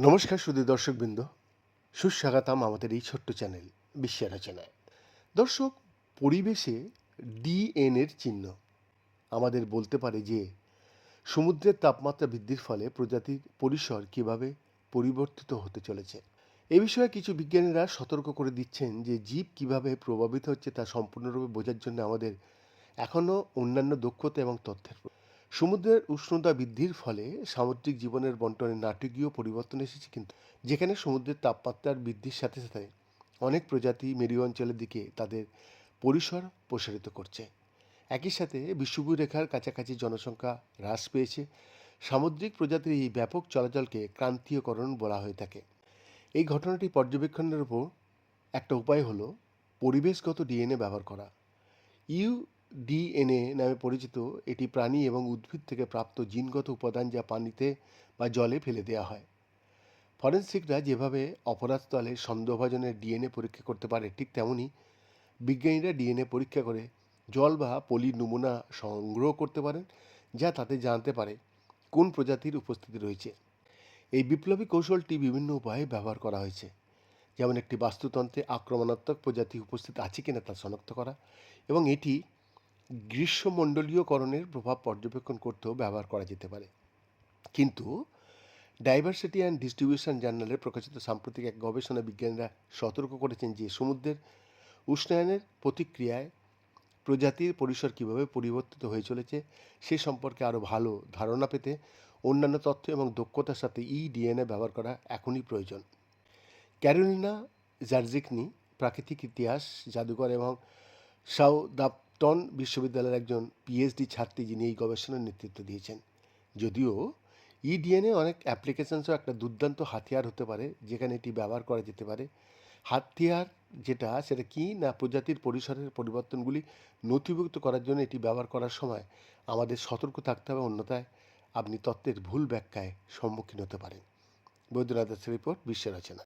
নমস্কার শুধু দর্শকবৃন্দ। সুস্বাগতম আমাদের এই ছোট্ট চ্যানেল, বিশ্বের রচনায়। দর্শক, পরিবেশে ডিএনএর চিহ্ন। আমাদের বলতে পারে যে, সমুদ্রের তাপমাত্রা বৃদ্ধির ফলে প্রজাতির পরিসর কীভাবে পরিবর্তিত হতে চলেছে। এ বিষয়ে কিছু বিজ্ঞানীরা সতর্ক করে দিচ্ছেন যে, জীব কীভাবে প্রভাবিত হচ্ছে তা সম্পূর্ণরূপে বোঝার জন্য আমাদের এখনও অন্যান্য দক্ষতা এবং তথ্যের সমুদ্রের উষ্ণতা বৃদ্ধির ফলে সামুদ্রিক জীবনের বন্টনে নাটকীয় পরিবর্তন এসেছে কিন্তু যেখানে সমুদ্রের তাপমাত্রার বৃদ্ধির সাথে সাথে অনেক প্রজাতি মেরু অঞ্চলের দিকে তাদের পরিসর প্রসারিত করছে। একই সাথে বিষুবীয় রেখার কাছাকাছি জনসংখ্যা হ্রাস পেয়েছে। সামুদ্রিক প্রজাতির এই ব্যাপক চলাচলকে ক্রান্তীয়করণ বলা হয়ে থাকে। এই ঘটনাটি পর্যবেক্ষণের উপর একটা উপায় হলো পরিবেশগত ডিএনএ ব্যবহার করা। ইউডিএনএ নামে পরিচিত এটি প্রাণী এবং উদ্ভিদ থেকে প্রাপ্ত জিনগত উপাদান যা পানিতে বা জলে ফেলে দেওয়া হয়। ফরেন্সিকরা যেভাবে অপরাধস্থলে সন্দেহভাজনের ডিএনএ পরীক্ষা করতে পারে, ঠিক তেমনই বিজ্ঞানীরা ডিএনএ পরীক্ষা করে জল বা পলি নমুনা সংগ্রহ করতে পারেন, যা তাতে জানতে পারে কোন প্রজাতির উপস্থিতি রয়েছে। এই বিপ্লবী কৌশলটি বিভিন্ন উপায়ে ব্যবহার করা হয়েছে, যেমন একটি বাস্তুতন্ত্রে আক্রমণাত্মক প্রজাতি উপস্থিত আছে কিনা তা শনাক্ত করা এবং এটি গ্রীষ্মমণ্ডলীয়করণের প্রভাব পর্যবেক্ষণ করতেও ব্যবহার করা যেতে পারে। কিন্তু ডাইভার্সিটি অ্যান্ড ডিস্ট্রিবিউশন জার্নালে প্রকাশিত সাম্প্রতিক এক গবেষণা বিজ্ঞানীরা সতর্ক করেছেন যে সমুদ্রের উষ্ণায়নের প্রতিক্রিয়ায় প্রজাতির পরিসর কীভাবে পরিবর্তিত হয়ে চলেছে সে সম্পর্কে আরও ভালো ধারণা পেতে অন্যান্য তথ্য এবং দক্ষতার সাথে ই ডিএনএ ব্যবহার করা এখনই প্রয়োজন। ক্যারোলিনা জার্জিকনি প্রাকৃতিক ইতিহাস, জাদুঘর এবং সাউদাপ্টন বিশ্ববিদ্যালয়ের একজন পিএইচডি ছাত্রী যিনি এই গবেষণার নেতৃত্ব দিয়েছেন। যদিও ইডিএনএ অনেক অ্যাপ্লিকেশনসও একটা দুর্দান্ত হাতিয়ার হতে পারে, যেখানে এটি ব্যবহার করা যেতে পারে। হাতিয়ার যেটা, সেটা কি না প্রজাতির পরিসরের পরিবর্তনগুলি নথিভুক্ত করার জন্য এটি ব্যবহার করার সময় আমাদের সতর্ক থাকতে হবে, অন্যথায় আপনি তত্ত্বের ভুল ব্যাখ্যায় সম্মুখীন হতে পারেন। বৈদ্যনাথ দাসের রিপোর্ট, বিশ্বের রচনা।